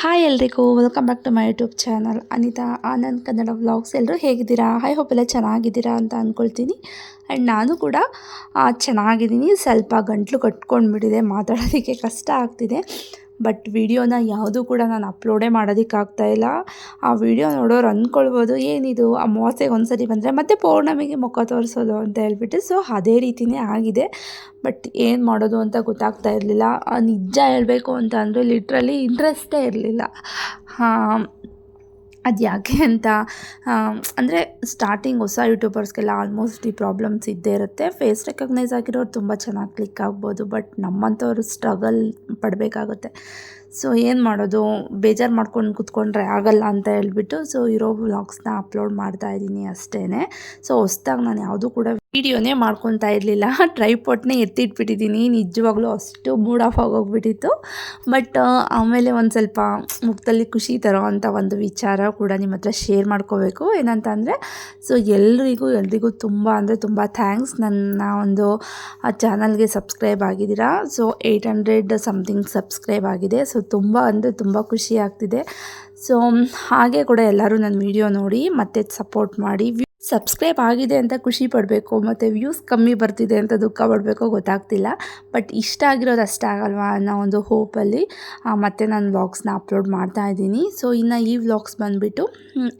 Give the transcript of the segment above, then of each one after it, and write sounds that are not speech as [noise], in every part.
Hi ಎಲ್ರಿಗೂ welcome back to my YouTube channel Anitha Anand Kannada vlogs ಎಲ್ಲರೂ ಹೇಗಿದ್ದೀರಾ? Hi hope ಎಲ್ಲ ಚೆನ್ನಾಗಿದ್ದೀರಾ ಅಂತ ಅಂದ್ಕೊಳ್ತೀನಿ ಆ್ಯಂಡ್ ನಾನು ಕೂಡ ಚೆನ್ನಾಗಿದ್ದೀನಿ. ಸ್ವಲ್ಪ ಗಂಟ್ಲು ಕಟ್ಕೊಂಡ್ಬಿಟ್ಟಿದೆ. ಮಾತಾಡೋದಕ್ಕೆ ಕಷ್ಟ ಆಗ್ತಿದೆ. ಬಟ್ ವಿಡಿಯೋನ ಯಾವುದೂ ಕೂಡ ನಾನು ಅಪ್ಲೋಡೇ ಮಾಡೋದಕ್ಕಾಗ್ತಾ ಇಲ್ಲ. ಆ ವಿಡಿಯೋ ನೋಡೋರು ಅಂದ್ಕೊಳ್ಬೋದು, ಏನಿದು ಅಮಾವಾಸ್ಯೆಗೆ ಒಂದ್ಸರಿ ಬಂದರೆ ಮತ್ತೆ ಪೌರ್ಣಮಿಗೆ ಮುಖ ತೋರಿಸೋದು ಅಂತ ಹೇಳ್ಬಿಟ್ಟು, ಸೊ ಅದೇ ರೀತಿಯೇ ಆಗಿದೆ. ಬಟ್ ಏನು ಮಾಡೋದು ಅಂತ ಗೊತ್ತಾಗ್ತಾ ಇರಲಿಲ್ಲ. ನಿಜ ಹೇಳಬೇಕು ಅಂತ ಅಂದರೆ ಲಿಟ್ರಲಿ ಇಂಟ್ರೆಸ್ಟೇ ಇರಲಿಲ್ಲ. ಹಾಂ ಅದು ಯಾಕೆ ಅಂತ ಅಂದರೆ ಸ್ಟಾರ್ಟಿಂಗ್ ಹೊಸ ಯೂಟ್ಯೂಬರ್ಸ್ಗೆಲ್ಲ ಆಲ್ಮೋಸ್ಟ್ ಈ ಪ್ರಾಬ್ಲಮ್ಸ್ ಇದ್ದೇ ಇರುತ್ತೆ. ಫೇಸ್ ರೆಕಗ್ನೈಸ್ ಆಗಿರೋರು ತುಂಬ ಚೆನ್ನಾಗಿ ಕ್ಲಿಕ್ ಆಗ್ಬೋದು ಬಟ್ ನಮ್ಮಂಥವ್ರು ಸ್ಟ್ರಗಲ್ ಪಡಬೇಕಾಗುತ್ತೆ. ಸೊ ಏನು ಮಾಡೋದು, ಬೇಜಾರು ಮಾಡ್ಕೊಂಡು ಕೂತ್ಕೊಂಡ್ರೆ ಆಗಲ್ಲ ಅಂತ ಹೇಳ್ಬಿಟ್ಟು ಸೊ ಇರೋ ವ್ಲಾಗ್ಸ್ನ ಅಪ್ಲೋಡ್ ಮಾಡ್ತಾ ಇದ್ದೀನಿ ಅಷ್ಟೇ ಸೊ ಹೊಸ್ದಾಗಿ ನಾನು ಯಾವುದೂ ಕೂಡ ವೀಡಿಯೋನೇ ಮಾಡ್ಕೊತಾ ಇರಲಿಲ್ಲ. ಟ್ರೈಪೋಟ್ನೇ ಎತ್ತಿಟ್ಬಿಟ್ಟಿದ್ದೀನಿ ನಿಜವಾಗ್ಲೂ ಅಷ್ಟು ಮೂಡ್ ಆಫ್ ಆಗೋಗ್ಬಿಟ್ಟಿತ್ತು. ಬಟ್ ಆಮೇಲೆ ಒಂದು ಸ್ವಲ್ಪ ಮುಖದಲ್ಲಿ ಖುಷಿ ತರೋ ಅಂಥ ಒಂದು ವಿಚಾರ ಕೂಡ ನಿಮ್ಮ ಹತ್ರ ಶೇರ್ ಮಾಡ್ಕೋಬೇಕು. ಏನಂತ ಅಂದರೆ ಸೊ, ಎಲ್ರಿಗೂ ಎಲ್ರಿಗೂ ತುಂಬ ಅಂದರೆ ತುಂಬ ಥ್ಯಾಂಕ್ಸ್. ನನ್ನ ಒಂದು ಚಾನಲ್ಗೆ ಸಬ್ಸ್ಕ್ರೈಬ್ ಆಗಿದ್ದೀರಾ? So, eight hundred something subscribe ಆಗಿದೆ. ಸೊ, ತುಂಬ ಅಂದರೆ ತುಂಬ ಖುಷಿ ಆಗ್ತಿದೆ. ಸೊ, ಹಾಗೆ ಕೂಡ ಎಲ್ಲರೂ ನನ್ನ ವಿಡಿಯೋ ನೋಡಿ ಮತ್ತೆ ಸಪೋರ್ಟ್ ಮಾಡಿ. ಸಬ್ಸ್ಕ್ರೈಬ್ ಆಗಿದೆ ಅಂತ ಖುಷಿ ಪಡಬೇಕು, ಮತ್ತು ವ್ಯೂಸ್ ಕಮ್ಮಿ ಬರ್ತಿದೆ ಅಂತ ದುಃಖ ಪಡಬೇಕೋ ಗೊತ್ತಾಗ್ತಿಲ್ಲ. ಬಟ್ ಇಷ್ಟ ಆಗಿರೋದು ಅಷ್ಟೇ ಆಗಲ್ವಾ ಅನ್ನೋ ಒಂದು ಹೋಪಲ್ಲಿ ಮತ್ತೆ ನಾನು ವ್ಲಾಗ್ಸ್ನ ಅಪ್ಲೋಡ್ ಮಾಡ್ತಾ ಇದ್ದೀನಿ. ಸೊ, ಇನ್ನು ಈ ವ್ಲಾಗ್ಸ್ ಬಂದುಬಿಟ್ಟು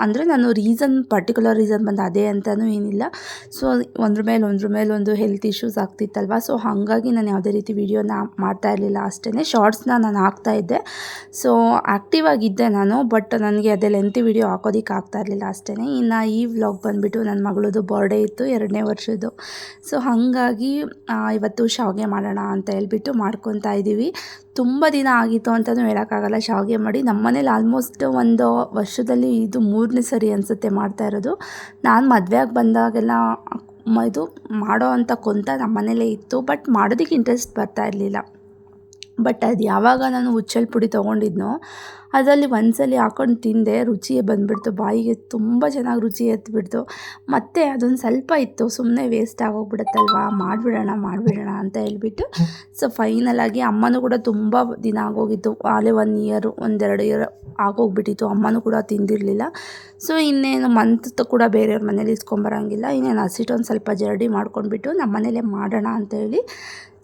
ಅಂದರೆ ನಾನು ರೀಸನ್, ಪರ್ಟಿಕ್ಯುಲರ್ ರೀಸನ್ ಬಂದು ಅದೇ ಅಂತಲೂ ಏನಿಲ್ಲ. ಸೊ, ಒಂದ್ರ ಮೇಲೆ ಒಂದ್ರ ಮೇಲೆ ಒಂದು ಹೆಲ್ತ್ ಇಶ್ಯೂಸ್ ಆಗ್ತಿತ್ತಲ್ವ. ಸೊ, ಹಾಗಾಗಿ ನಾನು ಯಾವುದೇ ರೀತಿ ವೀಡಿಯೋನ ಮಾಡ್ತಾ ಇರಲಿಲ್ಲ ಅಷ್ಟೇ ಶಾರ್ಟ್ಸ್ನ ನಾನು ಹಾಕ್ತಾ ಇದ್ದೆ. ಸೊ ಆ್ಯಕ್ಟಿವ್ ಆಗಿದ್ದೆ ನಾನು, ಬಟ್ ನನಗೆ ಅದೇ ಲೆಂತಿ ವೀಡಿಯೋ ಹಾಕೋದಕ್ಕೆ ಆಗ್ತಾ ಇರಲಿಲ್ಲ ಅಷ್ಟೇ ಇನ್ನು ಈ ವ್ಲಾಗ್ ಬಂದುಬಿಟ್ಟು ನನ್ನ ಮಗಳದು ಬರ್ಡೇ ಇತ್ತು, ಎರಡನೇ ವರ್ಷದ್ದು. ಸೊ ಹಾಗಾಗಿ ಇವತ್ತು ಶಾವಿಗೆ ಮಾಡೋಣ ಅಂತ ಹೇಳ್ಬಿಟ್ಟು ಮಾಡ್ಕೊತಾ ಇದ್ದೀವಿ ತುಂಬ ದಿನ ಆಗಿತ್ತು ಅಂತಲೂ ಹೇಳೋಕ್ಕಾಗಲ್ಲ. ಶಾವಿಗೆ ಮಾಡಿ ನಮ್ಮ ಮನೇಲಿ ಆಲ್ಮೋಸ್ಟ್ ಒಂದು ವರ್ಷದಲ್ಲಿ ಇದು ಮೂರನೇ ಸರಿ ಅನಿಸುತ್ತೆ ಮಾಡ್ತಾ ಇರೋದು. ನಾನು ಮದುವೆಯಾಗಿ ಬಂದಾಗೆಲ್ಲ ಇದು ಮಾಡೋ ಅಂತ ಕೊಂತ ನಮ್ಮ ಮನೇಲೇ ಇತ್ತು. ಬಟ್ ಮಾಡೋದಕ್ಕೆ ಇಂಟ್ರೆಸ್ಟ್ ಬರ್ತಾ ಇರಲಿಲ್ಲ. ಬಟ್ ಅದು ಯಾವಾಗ ನಾನು ಹುಚ್ಚಲ್ ಪುಡಿ ತೊಗೊಂಡಿದ್ನೋ ಅದರಲ್ಲಿ ಒಂದ್ಸಲಿ ಹಾಕೊಂಡು ತಿಂದೆ ರುಚಿಯೇ ಬಂದುಬಿಡ್ತು. ಬಾಯಿಗೆ ತುಂಬ ಚೆನ್ನಾಗಿ ರುಚಿ ಎತ್ಬಿಡ್ತು. ಮತ್ತು ಅದೊಂದು ಸ್ವಲ್ಪ ಇತ್ತು ಸುಮ್ಮನೆ ವೇಸ್ಟ್ ಆಗೋಗ್ಬಿಡುತ್ತಲ್ವಾ? ಮಾಡಿಬಿಡೋಣ ಮಾಡಿಬಿಡೋಣ ಅಂತ ಹೇಳ್ಬಿಟ್ಟು ಸೊ ಫೈನಲಾಗಿ ಅಮ್ಮನೂ ಕೂಡ ತುಂಬ ದಿನ ಆಗೋಗಿತ್ತು. ಆಲೆ ಒನ್ ಇಯರು ಒಂದೆರಡು ಇಯರ್ ಆಗೋಗ್ಬಿಟ್ಟಿತ್ತು. ಅಮ್ಮನೂ ಕೂಡ ತಿಂದಿರಲಿಲ್ಲ. ಸೊ ಇನ್ನೇನು ಮಂತ್ ಕೂಡ ಬೇರೆಯವ್ರ ಮನೇಲಿ ಇಸ್ಕೊಂಬರಂಗಿಲ್ಲ. ಇನ್ನೇನು ಹಸಿಟ್ಟು ಒಂದು ಸ್ವಲ್ಪ ಜರಡಿ ಮಾಡ್ಕೊಂಡ್ಬಿಟ್ಟು ನಮ್ಮ ಮನೇಲೇ ಮಾಡೋಣ ಅಂತ ಹೇಳಿ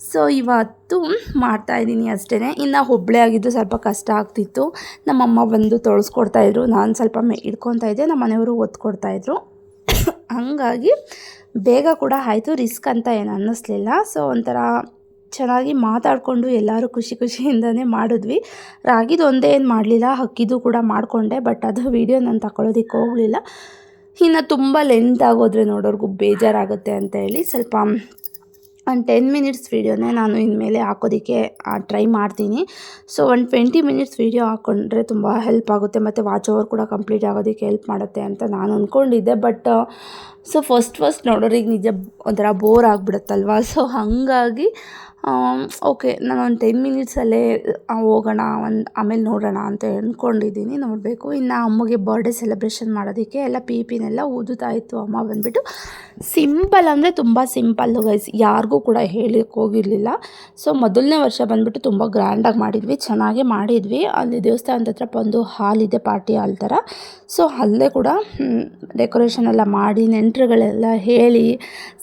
ಸೊ ಇವತ್ತು ಮಾಡ್ತಾಯಿದ್ದೀನಿ ಅಷ್ಟೇ ಇನ್ನು ಒಬ್ಬಳೇ ಆಗಿದ್ದು ಸ್ವಲ್ಪ ಕಷ್ಟ ಆಗ್ತಿತ್ತು. ನಮ್ಮಮ್ಮ ಬಂದು ತೊಳಸ್ಕೊಡ್ತಾಯಿದ್ರು ನಾನು ಸ್ವಲ್ಪ ಮೆ ಇದ್ದೆ. ನಮ್ಮ ಮನೆಯವರು ಒತ್ಕೊಡ್ತಾಯಿದ್ರು [coughs] ಹಂಗಾಗಿ ಬೇಗ ಕೂಡ ಆಯಿತು. ರಿಸ್ಕ್ ಅಂತ ಏನು ಅನ್ನಿಸ್ಲಿಲ್ಲ. ಸೊ ಒಂಥರ ಚೆನ್ನಾಗಿ ಮಾತಾಡಿಕೊಂಡು ಎಲ್ಲರೂ ಖುಷಿ ಖುಷಿಯಿಂದನೇ ಮಾಡಿದ್ವಿ. ರಾಗಿದು ಒಂದೇ ಏನು ಮಾಡಲಿಲ್ಲ. ಅಕ್ಕಿದು ಕೂಡ ಮಾಡಿಕೊಂಡೆ. ಬಟ್ ಅದು ವೀಡಿಯೋ ನಾನು ತಗೊಳ್ಳೋದಕ್ಕೆ ಹೋಗಲಿಲ್ಲ. ಇನ್ನು ತುಂಬ ಲೆಂತ್ ಆಗೋದ್ರೆ ನೋಡೋರ್ಗೂ ಬೇಜಾರಾಗುತ್ತೆ ಅಂತ ಹೇಳಿ ಸ್ವಲ್ಪ ಒಂದು ಟೆನ್ ಮಿನಿಟ್ಸ್ ವೀಡಿಯೋನೇ ನಾನು ಇನ್ಮೇಲೆ ಹಾಕೋದಕ್ಕೆ ಟ್ರೈ ಮಾಡ್ತೀನಿ. ಸೊ ಒಂದು ಟ್ವೆಂಟಿ ಮಿನಿಟ್ಸ್ ವೀಡಿಯೋ ಹಾಕ್ಕೊಂಡ್ರೆ ತುಂಬ ಹೆಲ್ಪ್ ಆಗುತ್ತೆ. ಮತ್ತು ವಾಚ್ ಓವರ್ ಕೂಡ ಕಂಪ್ಲೀಟ್ ಆಗೋದಕ್ಕೆ ಹೆಲ್ಪ್ ಮಾಡುತ್ತೆ ಅಂತ ನಾನು ಅಂದ್ಕೊಂಡಿದ್ದೆ ಬಟ್ ಸೊ ಫಸ್ಟ್ ಫಸ್ಟ್ ನೋಡೋರಿಗೆ ನಿಜ ಒಂಥರ ಬೋರ್ ಆಗಿಬಿಡುತ್ತಲ್ವ? ಸೊ ಹಾಗಾಗಿ ಓಕೆ ನಾನು ಒಂದು ಟೆನ್ ಮಿನಿಟ್ಸಲ್ಲೇ ಹೋಗೋಣ, ಒಂದು, ಆಮೇಲೆ ನೋಡೋಣ ಅಂತ ಅಂದ್ಕೊಂಡಿದ್ದೀನಿ ನೋಡಬೇಕು. ಇನ್ನು ಅಮ್ಮಗೆ ಬರ್ಡೇ ಸೆಲೆಬ್ರೇಷನ್ ಮಾಡೋದಕ್ಕೆ ಎಲ್ಲ ಪಿ ಪಿನೆಲ್ಲ ಊದುತ್ತಾ ಇತ್ತು ಅಮ್ಮ ಬಂದುಬಿಟ್ಟು. ಸಿಂಪಲ್ ಅಂದರೆ ತುಂಬ ಸಿಂಪಲ್ಲು ಗೈಸ್ ಯಾರಿಗೂ ಕೂಡ ಹೇಳಕ್ಕೆ ಹೋಗಿರಲಿಲ್ಲ. ಸೊ ಮೊದಲನೇ ವರ್ಷ ಬಂದುಬಿಟ್ಟು ತುಂಬ ಗ್ರ್ಯಾಂಡಾಗಿ ಮಾಡಿದ್ವಿ, ಚೆನ್ನಾಗೇ ಮಾಡಿದ್ವಿ. ಅಲ್ಲಿ ದೇವಸ್ಥಾನದ ಹತ್ರ ಬಂದು ಹಾಲ್ ಇದೆ ಪಾರ್ಟಿ ಹಾಲ್ ಥರ ಸೊ ಅಲ್ಲೇ ಕೂಡ ಡೆಕೋರೇಷನ್ ಎಲ್ಲ ಮಾಡಿ, ನೆಂಟರುಗಳೆಲ್ಲ ಹೇಳಿ,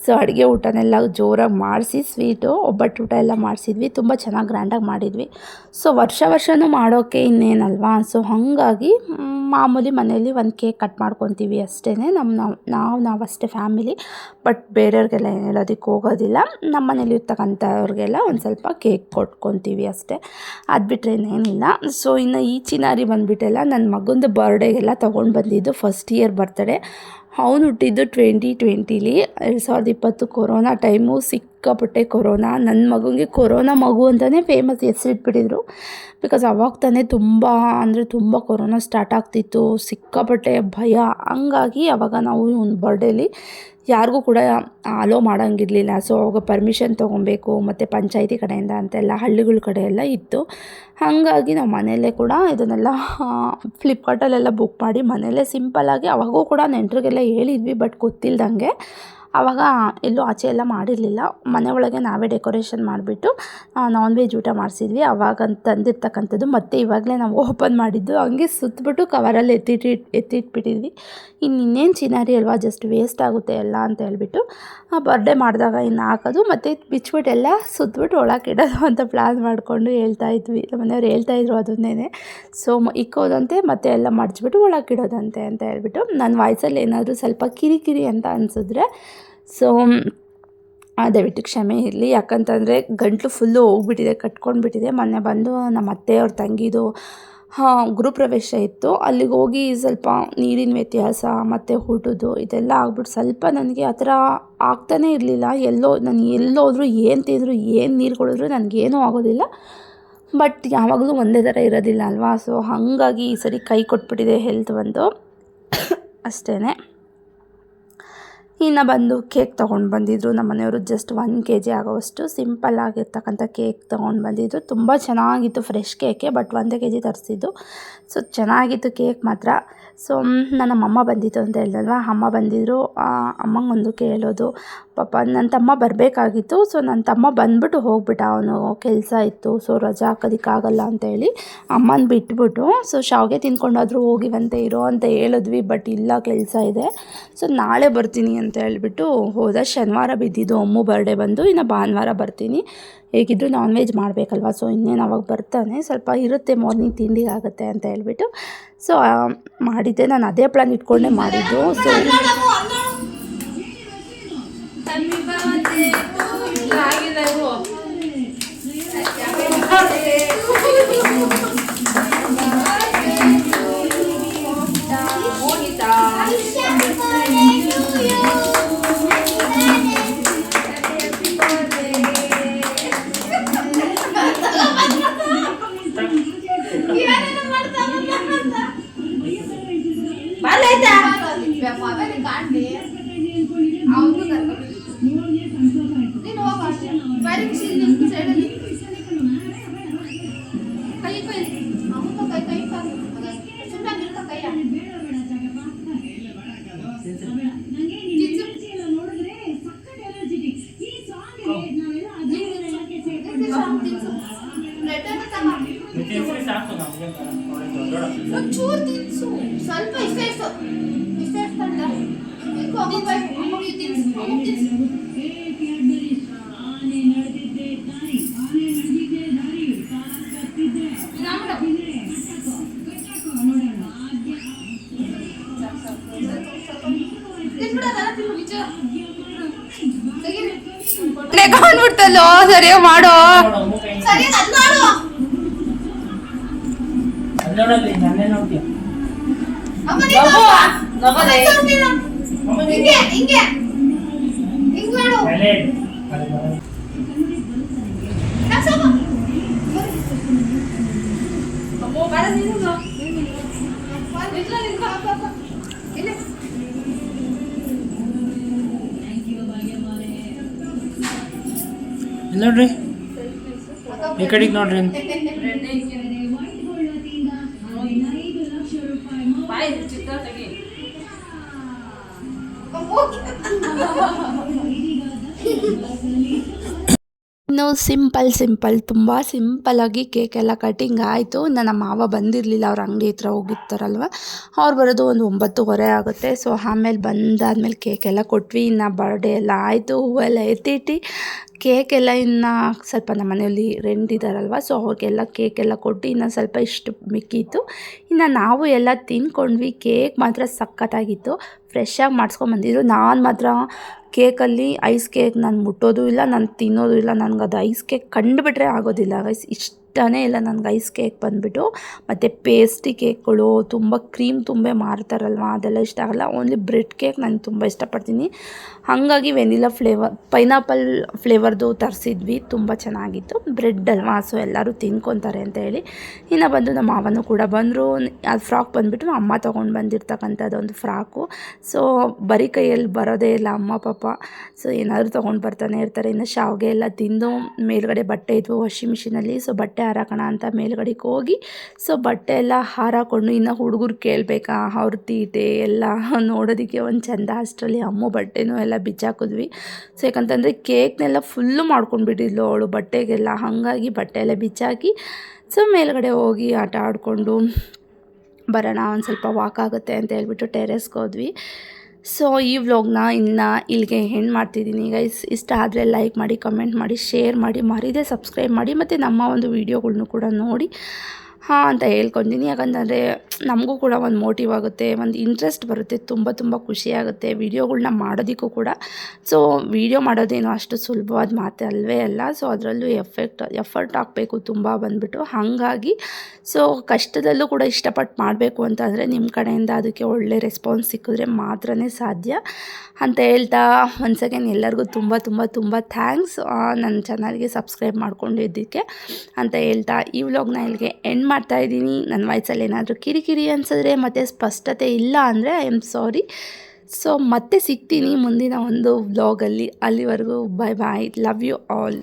ಸೊ, ಅಡುಗೆ ಊಟನೆಲ್ಲ ಜೋರಾಗಿ ಮಾಡಿಸಿ ಸ್ವೀಟು ಒಬ್ಬಟ್ಟು ಊಟ ಎಲ್ಲ ಮಾಡಿಸಿದ್ವಿ, ತುಂಬ ಚೆನ್ನಾಗಿ ಗ್ರ್ಯಾಂಡಾಗಿ ಮಾಡಿದ್ವಿ. ಸೊ ವರ್ಷ ವರ್ಷವೂ ಮಾಡೋಕ್ಕೆ ಇನ್ನೇನಲ್ವಾ? ಸೊ ಹಾಗಾಗಿ ಮಾಮೂಲಿ ಮನೇಲಿ ಒಂದು ಕೇಕ್ ಕಟ್ ಮಾಡ್ಕೊತೀವಿ ಅಷ್ಟೇ ನಮ್ಮ ನಾವು ನಾವು ನಾವು ಅಷ್ಟೇ ಫ್ಯಾಮಿಲಿ ಬಟ್ ಬೇರೆಯವ್ರಿಗೆಲ್ಲ ಏನು ಹೇಳೋದಕ್ಕೆ ಹೋಗೋದಿಲ್ಲ. ನಮ್ಮ ಮನೇಲಿ ಇರ್ತಕ್ಕಂಥವ್ರಿಗೆಲ್ಲ ಒಂದು ಸ್ವಲ್ಪ ಕೇಕ್ ಕೊಟ್ಕೊತೀವಿ ಅಷ್ಟೇ. ಅದು ಬಿಟ್ಟರೆ ಇನ್ನೇನಿಲ್ಲ. ಸೊ ಇನ್ನು ಈ ಚಿನಾರಿ ಬಂದುಬಿಟ್ಟೆಲ್ಲ ನನ್ನ ಮಗಂದು ಬರ್ಡೇಗೆಲ್ಲ ತೊಗೊಂಡು ಬಂದಿದ್ದು ಫಸ್ಟ್ ಇಯರ್ ಬರ್ತಡೇ ಅವನು ಹುಟ್ಟಿದ್ದು ಟ್ವೆಂಟಿ ಟ್ವೆಂಟಿಲಿ ಎರಡು ಸಾವಿರದ ಇಪ್ಪತ್ತು ಕೊರೋನಾ ಟೈಮು ಸಿಕ್ಕಾಪಟ್ಟೆ ಕೊರೋನಾ. ನನ್ನ ಮಗುಗೆ ಕೊರೋನಾ ಮಗು ಅಂತಲೇ ಫೇಮಸ್ ಹೆಸರಿಟ್ಬಿಟ್ಟಿದ್ರು ಬಿಕಾಸ್ ಅವಾಗ ತಾನೇ ತುಂಬ, ಅಂದರೆ ತುಂಬ ಕೊರೋನಾ ಸ್ಟಾರ್ಟ್ ಆಗ್ತಿತ್ತು. ಸಿಕ್ಕಾಪಟ್ಟೆ ಭಯ. ಹಂಗಾಗಿ ಅವಾಗ ನಾವು ಒಂದು ಬರ್ಡೇಲಿ ಯಾರಿಗೂ ಕೂಡ ಅಲೋ ಮಾಡೋಂಗಿರಲಿಲ್ಲ. ಸೊ ಅವಾಗ ಪರ್ಮಿಷನ್ ತೊಗೊಬೇಕು, ಮತ್ತು ಪಂಚಾಯಿತಿ ಕಡೆಯಿಂದ ಅಂತೆಲ್ಲ, ಹಳ್ಳಿಗಳ ಕಡೆ ಎಲ್ಲ ಇತ್ತು. ಹಾಗಾಗಿ ನಾವು ಮನೆಯಲ್ಲೇ ಕೂಡ ಇದನ್ನೆಲ್ಲ ಫ್ಲಿಪ್ಕಾರ್ಟಲ್ಲೆಲ್ಲ ಬುಕ್ ಮಾಡಿ ಮನೆಯಲ್ಲೇ ಸಿಂಪಲ್ಲಾಗಿ ಅವಾಗೂ ಕೂಡ ನೆಂಟರಿಗೆಲ್ಲ ಹೇಳಿದ್ವಿ ಬಟ್ ಗೊತ್ತಿಲ್ದಂಗೆ. ಆವಾಗ ಎಲ್ಲೂ ಆಚೆ ಎಲ್ಲ ಮಾಡಿರಲಿಲ್ಲ. ಮನೆ ಒಳಗೆ ನಾವೇ ಡೆಕೋರೇಷನ್ ಮಾಡಿಬಿಟ್ಟು ನಾನ್ ವೆಜ್ ಊಟ ಮಾಡಿಸಿದ್ವಿ. ಆವಾಗ ತಂದಿರ್ತಕ್ಕಂಥದ್ದು ಮತ್ತು ಇವಾಗಲೇ ನಾವು ಓಪನ್ ಮಾಡಿದ್ದು. ಹಂಗೆ ಸುತ್ತಬಿಟ್ಟು ಕವರಲ್ಲಿ ಎತ್ತಿಟ್ಟು, ಎತ್ತಿಟ್ಬಿಟ್ಟಿದ್ವಿ. ಇನ್ನು ಇನ್ನೇನು ಚಿನಾರಿ ಅಲ್ವಾ ಜಸ್ಟ್ ವೇಸ್ಟ್ ಆಗುತ್ತೆ ಎಲ್ಲ ಅಂತ ಹೇಳ್ಬಿಟ್ಟು ಬರ್ಡೇ ಮಾಡಿದಾಗ ಇನ್ನು ಹಾಕೋದು. ಮತ್ತು ಬಿಚ್ಬಿಟ್ಟು ಎಲ್ಲ ಸುತ್ತಬಿಟ್ಟು ಒಳಗೆ ಇಡೋದು ಅಂತ ಪ್ಲ್ಯಾನ್ ಮಾಡಿಕೊಂಡು ಹೇಳ್ತಾ ಇದ್ವಿ. ಮನೆಯವ್ರು ಹೇಳ್ತಾ ಇದ್ರು ಅದನ್ನೇ ಸೊ ಇಕ್ಕೋದಂತೆ ಮತ್ತೆ ಎಲ್ಲ ಮಡಚಿಬಿಟ್ಟು ಒಳಗೆ ಇಡೋದಂತೆ ಅಂತ ಹೇಳ್ಬಿಟ್ಟು, ನನ್ನ ವಾಯ್ಸಲ್ಲಿ ಏನಾದರೂ ಸ್ವಲ್ಪ ಕಿರಿಕಿರಿ ಅಂತ ಅನಿಸಿದ್ರೆ ಸೊ ದಯವಿಟ್ಟು ಕ್ಷಮೆ ಇರಲಿ. ಯಾಕಂತಂದರೆ ಗಂಟಲು ಫುಲ್ಲು ಹೋಗ್ಬಿಟ್ಟಿದೆ, ಕಟ್ಕೊಂಡ್ಬಿಟ್ಟಿದೆ. ಮೊನ್ನೆ ಬಂದು ನಮ್ಮ ಅತ್ತೆ ಅವ್ರ ತಂಗಿದು, ಹಾಂ ಗುರುಪ್ರವೇಶ ಇತ್ತು. ಅಲ್ಲಿಗೆ ಹೋಗಿ ಸ್ವಲ್ಪ ನೀರಿನ ವ್ಯತ್ಯಾಸ, ಮತ್ತು ಊಟದ್ದು ಇದೆಲ್ಲ ಆಗ್ಬಿಟ್ಟು ಸ್ವಲ್ಪ ನನಗೆ ಆ ಥರ ಆಗ್ತಾನೇ ಇರಲಿಲ್ಲ. ಎಲ್ಲೋ, ನಾನು ಎಲ್ಲೋದ್ರೂ ಏನು ತಿಂದರೂ, ಏನು ನೀರು ಕೊಡಿದ್ರು ನನಗೇನೂ ಆಗೋದಿಲ್ಲ. ಬಟ್ ಯಾವಾಗಲೂ ಒಂದೇ ಥರ ಇರೋದಿಲ್ಲ ಅಲ್ವಾ? ಸೊ ಹಾಗಾಗಿ ಈ ಸರಿ ಕೈ ಕೊಟ್ಬಿಟ್ಟಿದೆ ಹೆಲ್ತ್ ಬಂದು. [coughs] ಅಷ್ಟೇ ಇನ್ನು ಬಂದು ಕೇಕ್ ತೊಗೊಂಡು ಬಂದಿದ್ದರು ನಮ್ಮ ಮನೆಯವರು ಜಸ್ಟ್ ಒನ್ ಕೆ ಜಿ ಆಗೋವಷ್ಟು ಸಿಂಪಲ್ ಆಗಿರ್ತಕ್ಕಂಥ ಕೇಕ್ ತೊಗೊಂಡು ಬಂದಿದ್ದರು ತುಂಬ ಚೆನ್ನಾಗಿತ್ತು ಫ್ರೆಶ್ ಕೇಕೆ ಬಟ್ ಒಂದೇ ಕೆ ಜಿ ತರಿಸಿದ್ದು. ಸೊ ಚೆನ್ನಾಗಿತ್ತು ಕೇಕ್ ಮಾತ್ರ. ಸೊ ನನ್ನ ಅಮ್ಮ ಬಂದಿತ್ತು ಅಂತ ಹೇಳ್ದಲ್ವ? ಅಮ್ಮ ಬಂದಿದ್ರು. ಅಮ್ಮಂಗೆ ಒಂದು ಕೇಳೋದು. ಪಾಪ ನನ್ನ ತಮ್ಮ ಬರಬೇಕಾಗಿತ್ತು. ಸೊ ನನ್ನ ತಮ್ಮ ಬಂದ್ಬಿಟ್ಟು ಹೋಗ್ಬಿಟ್ಟ. ಅವನು ಕೆಲಸ ಇತ್ತು. ಸೊ ರಜಾ ಹಾಕೋದಕ್ಕಾಗಲ್ಲ ಅಂತೇಳಿ ಅಮ್ಮನ ಬಿಟ್ಬಿಟ್ಟು. ಸೊ ಶಾವಿಗೆ ತಿನ್ಕೊಂಡಾದರೂ ಹೋಗಿವಂತೆ, ಇರೋ ಅಂತ ಹೇಳಿದ್ವಿ ಬಟ್ ಇಲ್ಲ, ಕೆಲಸ ಇದೆ. ಸೊ ನಾಳೆ ಬರ್ತೀನಿ ಅಂತ ಹೇಳ್ಬಿಟ್ಟು ಹೋದ ಶನಿವಾರ ಬಿದ್ದಿದ್ದು ಅಮ್ಮು ಬರ್ಡೇ ಬಂದು, ಇನ್ನು ಭಾನುವಾರ ಬರ್ತೀನಿ. ಹೇಗಿದ್ದರೂ ನಾನ್ ವೆಜ್ ಮಾಡಬೇಕಲ್ವ ಸೊ ಇನ್ನೇನು ಅವಾಗ ಬರ್ತಾನೆ. ಸ್ವಲ್ಪ ಇರುತ್ತೆ ಮಾರ್ನಿಂಗ್ ತಿಂಡಿಗೆ ಆಗುತ್ತೆ ಅಂತ ಹೇಳ್ಬಿಟ್ಟು. ಸೊ ಮಾಡಿದ್ದೆ. ನಾನು ಅದೇ ಪ್ಲಾನ್ ಇಟ್ಕೊಂಡೇ ಮಾಡಿದ್ದು. ಸೊ ಲೆಕ್ಕ ಸರಿ ಮಾಡೋ? ಹಿಂಗೆ ನೋಡ್ರಿ. ಈ ಕಡೆಗೆ ನೋಡ್ರಿ ಇನ್ನು ಸಿಂಪಲ್ ಸಿಂಪಲ್, ತುಂಬ ಕೇಕ್ ಕೇಕೆಲ್ಲ ಕಟಿಂಗ್ ಆಯಿತು. ನನ್ನ ಮಾವ ಬಂದಿರಲಿಲ್ಲ, ಅವ್ರ ಅಂಗಡಿ ಹತ್ರ ಹೋಗಿರ್ತಾರಲ್ವ? ಅವ್ರು ಬರೋದು ಒಂದು ಒಂಬತ್ತುವರೆ ಆಗುತ್ತೆ. ಸೊ ಆಮೇಲೆ ಬಂದಾದ್ಮೇಲೆ ಕೇಕೆಲ್ಲ ಕೊಟ್ವಿ. ಇನ್ನು ಬರ್ಡೇ ಎಲ್ಲ ಆಯಿತು. ಹೂವೆಲ್ಲ ಎತ್ತಿಟ್ಟು. ಕೇಕೆಲ್ಲ ಇನ್ನು ಸ್ವಲ್ಪ ನಮ್ಮ ಮನೆಯಲ್ಲಿ ರೆಂಟ್ ಇದ್ದಾರಲ್ವ ಸೊ ಅವ್ರಿಗೆಲ್ಲ ಕೇಕ್ ಎಲ್ಲ ಕೊಟ್ಟು ಇನ್ನು ಸ್ವಲ್ಪ ಇಷ್ಟು ಮಿಕ್ಕಿತ್ತು. ಇನ್ನು ನಾವು ಎಲ್ಲ ತಿನ್ಕೊಂಡ್ವಿ, ಕೇಕ್ ಮಾತ್ರ ಸಖತ್ತಾಗಿತ್ತು. ಫ್ರೆಶ್ಶಾಗಿ ಮಾಡಿಸ್ಕೊಂಬಂದಿದ್ರು ನಾನು ಮಾತ್ರ ಕೇಕಲ್ಲಿ ಐಸ್ ಕೇಕ್ ನಾನು ಮುಟ್ಟೋದು ಇಲ್ಲ, ನಾನು ತಿನ್ನೋದು ಇಲ್ಲ ನನಗೆ ಅದು ಐಸ್ ಕೇಕ್ ಕಂಡುಬಿಟ್ರೆ ಆಗೋದಿಲ್ಲ ಗೈಸ್ ಇಷ್ಟನೇ ಇಲ್ಲ ನನಗೆ ಐಸ್ ಕೇಕ್ ಬಂದುಬಿಟ್ಟು, ಮತ್ತು ಪೇಸ್ಟಿ ಕೇಕ್ಗಳು ತುಂಬ ಕ್ರೀಮ್ ತುಂಬೆ ಮಾರ್ತಾರಲ್ವ, ಅದೆಲ್ಲ ಇಷ್ಟ ಆಗಲ್ಲ. ಓನ್ಲಿ ಬ್ರೆಡ್ ಕೇಕ್ ನಾನು ತುಂಬ ಇಷ್ಟಪಡ್ತೀನಿ. ಹಾಗಾಗಿ ವೆನಿಲಾ ಫ್ಲೇವರ್ ಪೈನಾಪಲ್ ಫ್ಲೇವರ್ದು ತರಿಸಿದ್ವಿ, ತುಂಬ ಚೆನ್ನಾಗಿತ್ತು. ಬ್ರೆಡ್ ಅಲ್ವಾ ಸೊ ಎಲ್ಲರೂ ತಿನ್ಕೊತಾರೆ ಅಂತ ಹೇಳಿ. ಇನ್ನು ಬಂದು ನಮ್ಮ ಮಾವನೂ ಕೂಡ ಬಂದರು. ಅದು ಫ್ರಾಕ್ ಬಂದುಬಿಟ್ಟು ಅಮ್ಮ ತೊಗೊಂಡು ಬಂದಿರ್ತಕ್ಕಂಥದ್ದು ಒಂದು ಫ್ರಾಕು ಸೊ ಬರೀ ಕೈಯಲ್ಲಿ ಬರೋದೇ ಇಲ್ಲ, ಅಮ್ಮ, ಪಾಪ. ಸೊ ಏನಾದರೂ ತೊಗೊಂಡು ಬರ್ತಾನೆ ಇರ್ತಾರೆ. ಇನ್ನು ಶಾವಿಗೆ ಎಲ್ಲ ತಿಂದು ಮೇಲ್ಗಡೆ ಬಟ್ಟೆ ಇದ್ವು ವಾಷಿಂಗ್ ಮಿಷಿನಲ್ಲಿ ಸೊ ಬಟ್ಟೆ ಬಟ್ಟೆ ಹಾರಾಕೋಣ ಅಂತ ಮೇಲ್ಗಡೆಗೆ ಹೋಗಿ, ಸೊ ಬಟ್ಟೆ ಎಲ್ಲ ಹಾರಾಕೊಂಡು ಇನ್ನು ಹುಡುಗರು ಕೇಳಬೇಕಾ? ಅವ್ರ ತೀಟೆ ಎಲ್ಲ [laughs] ನೋಡೋದಕ್ಕೆ ಒಂದು ಚಂದ. ಅಷ್ಟರಲ್ಲಿ ಅಮ್ಮ ಬಟ್ಟೆನೂ ಎಲ್ಲ ಬಿಚ್ಚಾಕಿದ್ವಿ. ಸೊ ಯಾಕಂತಂದರೆ ಕೇಕ್ನೆಲ್ಲ ಫುಲ್ಲು ಮಾಡ್ಕೊಂಡ್ಬಿಟ್ಟಿದ್ಲು ಅವಳು ಬಟ್ಟೆಗೆಲ್ಲ. ಹಾಗಾಗಿ ಬಟ್ಟೆ ಎಲ್ಲ ಬಿಚ್ಚಾಕಿ, ಸೊ ಮೇಲ್ಗಡೆ ಹೋಗಿ ಆಟ ಆಡಿಕೊಂಡು ಬರೋಣ, ಒಂದು ಸ್ವಲ್ಪ ವಾಕ್ ಆಗುತ್ತೆ ಅಂತ ಹೇಳ್ಬಿಟ್ಟು ಟೆರೆಸ್ಗೆ ಹೋದ್ವಿ. ಸೊ ಈ ವ್ಲಾಗ್ನ ಇನ್ನು ಇಲ್ಲಿಗೆ ಹೆಣ್ಣು ಮಾಡ್ತಿದ್ದೀನಿ ಗೈಸ್ ಇಷ್ಟ ಆದರೆ ಲೈಕ್ ಮಾಡಿ ಕಮೆಂಟ್ ಮಾಡಿ ಶೇರ್ ಮಾಡಿ, ಮರಿದೇ ಸಬ್ಸ್ಕ್ರೈಬ್ ಮಾಡಿ, ಮತ್ತು ನಮ್ಮ ಒಂದು ವೀಡಿಯೋಗಳ್ನು ಕೂಡ ನೋಡಿ, ಹಾಂ, ಅಂತ ಹೇಳ್ಕೊತೀನಿ ಯಾಕಂತಂದರೆ ನಮಗೂ ಕೂಡ ಒಂದು ಮೋಟಿವ್ ಆಗುತ್ತೆ, ಒಂದು ಇಂಟ್ರೆಸ್ಟ್ ಬರುತ್ತೆ, ತುಂಬ ತುಂಬ ಖುಷಿಯಾಗುತ್ತೆ ವೀಡಿಯೋಗಳ್ನ ಮಾಡೋದಕ್ಕೂ ಕೂಡ. ಸೊ ವೀಡಿಯೋ ಮಾಡೋದೇನು ಅಷ್ಟು ಸುಲಭವಾದ ಮಾತೆ ಅಲ್ವೇ ಅಲ್ಲ. ಸೊ ಅದರಲ್ಲೂ ಎಫೆಕ್ಟ್ ಎಫರ್ಟ್ ಹಾಕಬೇಕು ತುಂಬ ಬಂದುಬಿಟ್ಟು. ಹಾಗಾಗಿ ಸೊ ಕಷ್ಟದಲ್ಲೂ ಕೂಡ ಇಷ್ಟಪಟ್ಟು ಮಾಡಬೇಕು ಅಂತಂದರೆ ನಿಮ್ಮ ಕಡೆಯಿಂದ ಅದಕ್ಕೆ ಒಳ್ಳೆ ರೆಸ್ಪಾನ್ಸ್ ಸಿಕ್ಕಿದ್ರೆ ಮಾತ್ರ ಸಾಧ್ಯ. ಅಂತ ಹೇಳ್ತಾ ಒಂದು ಸೆಕೆಂಡ್ ಎಲ್ಲರಿಗೂ ತುಂಬ ತುಂಬ ತುಂಬ ಥ್ಯಾಂಕ್ಸ್ ನನ್ನ ಚಾನಲ್ಗೆ ಸಬ್ಸ್ಕ್ರೈಬ್ ಮಾಡ್ಕೊಂಡಿದ್ದಕ್ಕೆ ಅಂತ ಹೇಳ್ತಾ ಈ ವ್ಲಾಗ್ನ ಇಲ್ಲಿಗೆ ಎಂಡ್ ಮಾಡ್ತಾ ಇದ್ದೀನಿ. ನನ್ನ ವಾಯ್ಸಲ್ಲಿ ಏನಾದರೂ ಕಿರಿಕಿರಿ ಅನಿಸಿದ್ರೆ ಮತ್ತು ಸ್ಪಷ್ಟತೆ ಇಲ್ಲ ಅಂದರೆ ಐ ಆಮ್ ಸಾರಿ ಸೊ ಮತ್ತೆ ಸಿಗ್ತೀನಿ ಮುಂದಿನ ಒಂದು ವ್ಲಾಗಲ್ಲಿ ಅಲ್ಲಿವರೆಗೂ bye bye love you all